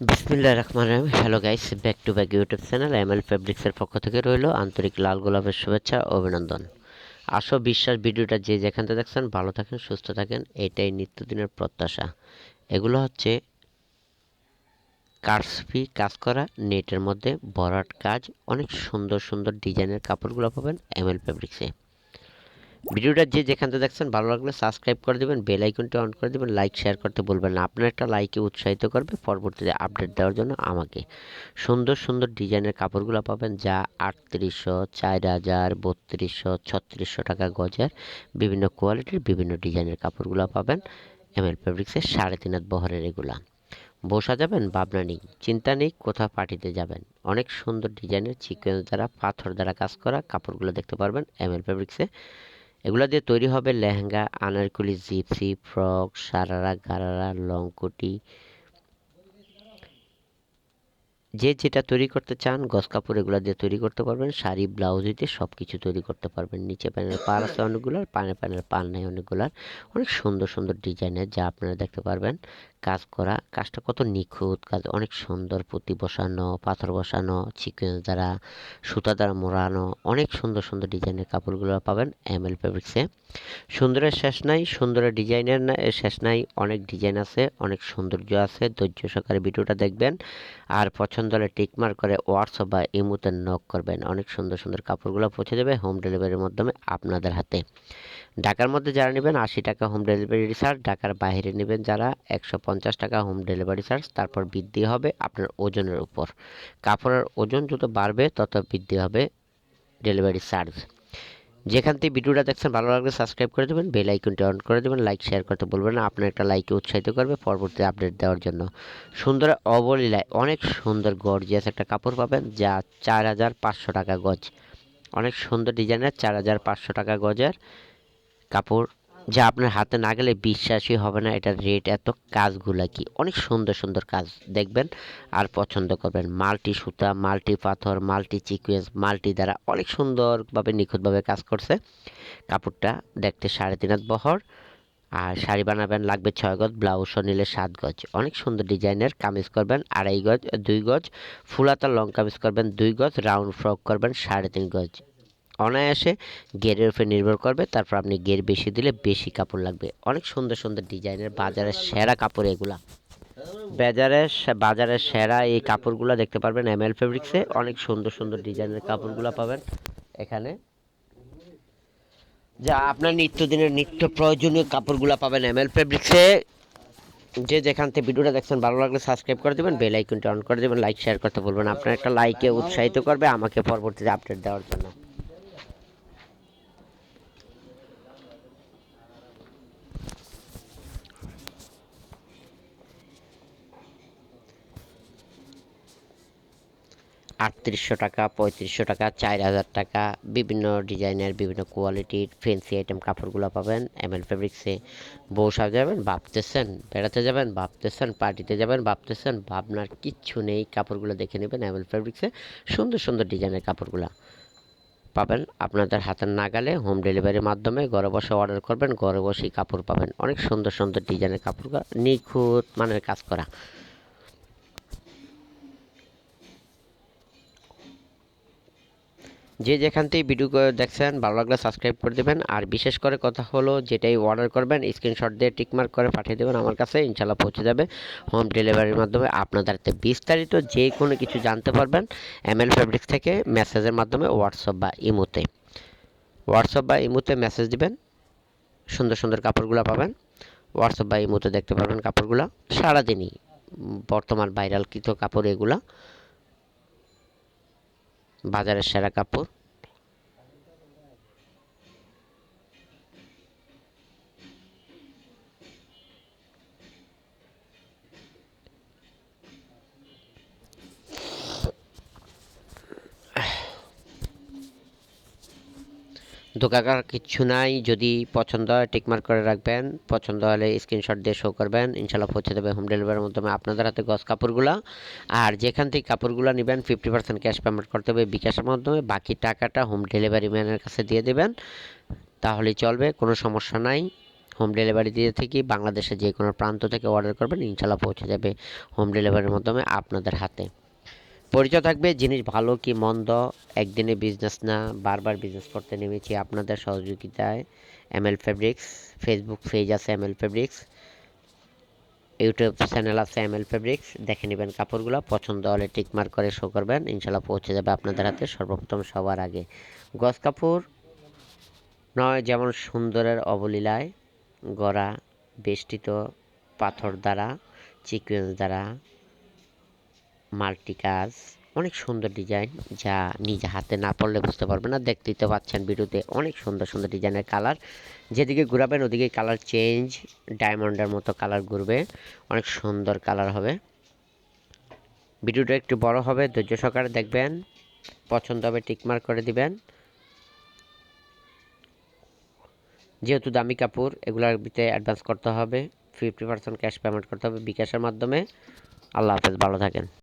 বিসমিল্লাহ রহমান রহিম। Hello guys back to back YouTube channel M L ফেব্রিক্সের পক্ষ থেকে রইল আন্তরিক লাল গোলাপের শুভেচ্ছা, অভিনন্দন। আসো বিশ্বাস ভিডিওটা যে যেখান থেকে দেখছেন, ভালো থাকেন, সুস্থ থাকেন, এটাই নিত্যদিনের প্রত্যাশা। এগুলো হচ্ছে কারসফি কাজ করা, নেটের মধ্যে বরাট কাজ, অনেক সুন্দর সুন্দর ডিজাইনের কাপড়গুলো পাবেন এম এল ফেব্রিক্সে ভিডিওটা যে যেখান থেকে দেখছেন, ভালো লাগলে সাবস্ক্রাইব করে দেবেন বেল আইকনটি অন করে দেবেন লাইক শেয়ার করতে বলবেন না। আপনার একটা লাইকে উৎসাহিত করবে পরবর্তীতে আপডেট দেওয়ার জন্য আমাকে। সুন্দর সুন্দর ডিজাইনের কাপড়গুলো পাবেন যা আটত্রিশশো, চার হাজার, বত্রিশশো, ছত্রিশশো টাকা গজের। বিভিন্ন কোয়ালিটির বিভিন্ন ডিজাইনের কাপড়গুলো পাবেন। এম এল ফেব্রিক্সের সাড়ে তিন হাত বহরের এগুলা। বসা যাবেন, ভাবনা নেই, চিন্তা নেই, কোথাও পার্টিতে যাবেন। অনেক সুন্দর ডিজাইনের চিকেন দ্বারা, পাথর দ্বারা কাজ করা কাপড়গুলো দেখতে পারবেন এম এল ফেব্রিক্সে এগুলো দিয়ে তৈরি হবে lehenga, anarkali, gypsy, frock, sharara, gharara long কোটি যে যেটা তৈরি করতে চান গস কাপড় এগুলো দিয়ে তৈরি করতে পারবেন। শাড়ি, ব্লাউজ দিতে সব কিছু তৈরি করতে পারবেন। নিচে প্যানেল পার আছে অনেকগুলোর, পানে প্যানেল পান নেই অনেকগুলার। অনেক সুন্দর সুন্দর ডিজাইনের যা আপনারা দেখতে পারবেন। কাজ করা, কাজটা কত নিখুঁত, কাজ অনেক সুন্দর, পুঁতি বসানো, পাথর বসানো সিকোয়েন্স দ্বারা, সুতা দ্বারা মোড়ানো, অনেক সুন্দর সুন্দর ডিজাইনের কাপড়গুলো পাবেন এম এল ফেব্রিক্সে সুন্দরের শেষ নাই, সুন্দরের ডিজাইনের শেষ নাই, অনেক ডিজাইন আছে, অনেক সৌন্দর্য আছে, ধৈর্য সহকারে ভিডিওটা দেখবেন। আর পছন্দ হলে টিকমার করে হোয়াটসঅ্যাপ বা ইমুতে নক করবেন, অনেক সুন্দর সুন্দর কাপড়গুলো পৌঁছে যাবে হোম ডেলিভারির মাধ্যমে আপনাদের হাতে। ঢাকার মধ্যে যারা নেবেন আশি টাকা হোম ডেলিভারি চার্জ ঢাকার বাইরে নেবেন যারা একশো পঞ্চাশ টাকা হোম ডেলিভারি চার্জ তারপর বৃদ্ধি হবে আপনার ওজনের উপর। কাপড়ের ওজন যত বাড়বে, তত বৃদ্ধি হবে ডেলিভারি চার্জ যেখান থেকে ভিডিওটা দেখছেন, ভালো লাগলে সাবস্ক্রাইব করে দেবেন বেল আইকনটি অন করে দেবেন লাইক শেয়ার করতে বলবেন না, আপনার একটা লাইকে উৎসাহিত করবে পরবর্তী আপডেট দেওয়ার জন্য। সুন্দর অবলীলায় অনেক সুন্দর গর্জিয়াস একটা কাপড় পাবেন, যা চার হাজার পাঁচশো টাকা গজ। অনেক সুন্দর ডিজাইনের চার হাজার পাঁচশো টাকা গজের কাপড় যা আপনার হাতে না গেলে বিশ্বাসই হবে না এটার রেট এত কাজগুলা কি? অনেক সুন্দর সুন্দর কাজ দেখবেন আর পছন্দ করবেন। মাল্টি সুতা, মাল্টি পাথর, মাল্টি চিকুয়েন্স মাল্টি দ্বারা অনেক সুন্দরভাবে, নিখুঁতভাবে কাজ করছে। কাপড়টা দেখতে সাড়ে তিন হাত বহর আর শাড়ি বানাবেন লাগবে ছয় গজ ব্লাউজও নিলে সাত গজ। অনেক সুন্দর ডিজাইনের কামিজ করবেন, আড়াই গজ, দুই গজ ফুলাতা লং কামিজ করবেন দুই গজ, রাউন্ড ফ্রক করবেন সাড়ে তিন গজ। অনায়াসে গেরের উপরে নির্ভর করবে, তারপর আপনি গের বেশি দিলে বেশি কাপড় লাগবে। অনেক সুন্দর সুন্দর ডিজাইনের বাজারের সেরা কাপড় এগুলা। বাজারের সে- বাজারের সেরা এই কাপড়গুলো দেখতে পারবেন এম এল ফেব্রিক্সে অনেক সুন্দর সুন্দর ডিজাইনের কাপড়গুলো পাবেন এখানে। যা আপনার নিত্যদিনের, নিত্য প্রয়োজনীয় কাপড়গুলো পাবেন এম এল ফেব্রিক্সে যে যেখান থেকে ভিডিওটা দেখছেন, ভালো লাগলে সাবস্ক্রাইব করে দেবেন, বেল আইকনটি অন করে দেবেন, লাইক, শেয়ার করতে বলবেন আপনার একটা লাইকে উৎসাহিত করবে আমাকে পরবর্তীতে আপডেট দেওয়ার জন্য। আটত্রিশশো টাকা, পঁয়ত্রিশশো টাকা, চার হাজার টাকা। বিভিন্ন ডিজাইনের, বিভিন্ন কোয়ালিটির ফেন্সি আইটেম কাপড়গুলো পাবেন। এম এল ফেব্রিক্সে বউ সাজাবেন, ভাবতেছেন, বেড়াতে যাবেন, ভাবতেছেন পার্টিতে যাবেন, ভাবতেছেন, ভাবনার কিচ্ছু নেই। কাপড়গুলো দেখে নেবেন এম এল ফেব্রিক্সে সুন্দর সুন্দর ডিজাইনের কাপড়গুলো পাবেন আপনাদের হাতের নাগালে। হোম ডেলিভারির মাধ্যমে ঘরে বসে অর্ডার করবেন, ঘরে বসেই কাপড় পাবেন। অনেক সুন্দর সুন্দর ডিজাইনের কাপড় নিখুঁত মানের কাজ করা। যে যেখান থেকে ভিডিও দেখছেন, ভালো লাগলে সাবস্ক্রাইব করে দেবেন। আর বিশেষ করে কথা হলো, যেটাই অর্ডার করবেন স্ক্রিনশট দিয়ে টিকমার্ক করে পাঠিয়ে দেবেন আমার কাছে ইনশাল্লাহ পৌঁছে যাবে। হোম ডেলিভারির মাধ্যমে আপনাদের বিস্তারিত যে কোনো কিছু জানতে পারবেন এম এল ফেব্রিক্স থেকে মেসেজের মাধ্যমে হোয়াটসঅ্যাপ বা ইমোতে। হোয়াটসঅ্যাপ বা ইমোতে মেসেজ দিবেন, সুন্দর সুন্দর কাপড়গুলো পাবেন। হোয়াটসঅ্যাপ বা ইমোতে দেখতে পারবেন কাপড়গুলো। সারাদিনই বর্তমান ভাইরাল কৃত কাপড় এগুলা। বাজারের সেরা কাপড়। দোকাকার কিচ্ছু নাই। যদি পছন্দ হয়, টিকমার্ক করে রাখবেন। পছন্দ হলে স্ক্রিনশট দিয়ে শো করবেন। ইনশাল্লাহ পৌঁছে দেবে হোম ডেলিভারির মাধ্যমে আপনাদের হাতে গস কাপড়গুলো। আর যেখান থেকে কাপড়গুলো নেবেন ফিফটি পার্সেন্ট ক্যাশ পেমেন্ট করতে হবে বিকাশের মাধ্যমে। বাকি টাকাটা হোম ডেলিভারি ম্যানের কাছে দিয়ে দেবেন। তাহলে চলবে, কোনো সমস্যা নাই। হোম ডেলিভারি দিয়ে থেকে বাংলাদেশের যে কোনো প্রান্ত থেকে অর্ডার করবেন ইনশাল্লাহ পৌঁছে যাবে হোম ডেলিভারির মাধ্যমে আপনাদের হাতে। পরিচয় থাকবে, জিনিস ভালো কি মন্দ, একদিনে বিজনেস না, বারবার বিজনেস করতে নেমেছি আপনাদের সহযোগিতায় M L fabrics Facebook page আছে M L fabrics YouTube channel আছে এম এল ফেব্রিক্স দেখে নেবেন কাপড়গুলো, পছন্দ হলে টিকমার করে শো করবেন, ইনশাল্লাহ পৌঁছে যাবে আপনাদের হাতে সর্বপ্রথম সবার আগে। গজ কাপড় নয়, যেমন সুন্দরের অবলীলায় গড়া, বেষ্টিত পাথর দ্বারা চিকুয়েন্স দ্বারা মাল্টি কাজ অনেক সুন্দর ডিজাইন যা নিজে হাতে না পড়লে বুঝতে পারবেন না। দেখতেই তো পাচ্ছেন ভিডিওতে অনেক সুন্দর সুন্দর ডিজাইনের কালার যেদিকে ঘুরাবেন ওদিকে কালার চেঞ্জ ডায়মন্ডের মতো কালার ঘুরবে। অনেক সুন্দর কালার হবে। ভিডিওটা একটু বড় হবে, ধৈর্য সহকারে দেখবেন। পছন্দ হবে টিকমার্ক করে দিবেন। যেহেতু দামি কাপড়, এগুলোর ভিতরে অ্যাডভান্স করতে হবে। ফিফটি পার্সেন্ট ক্যাশ পেমেন্ট করতে হবে বিকাশের মাধ্যমে। আল্লাহ হাফেজ, ভালো থাকেন।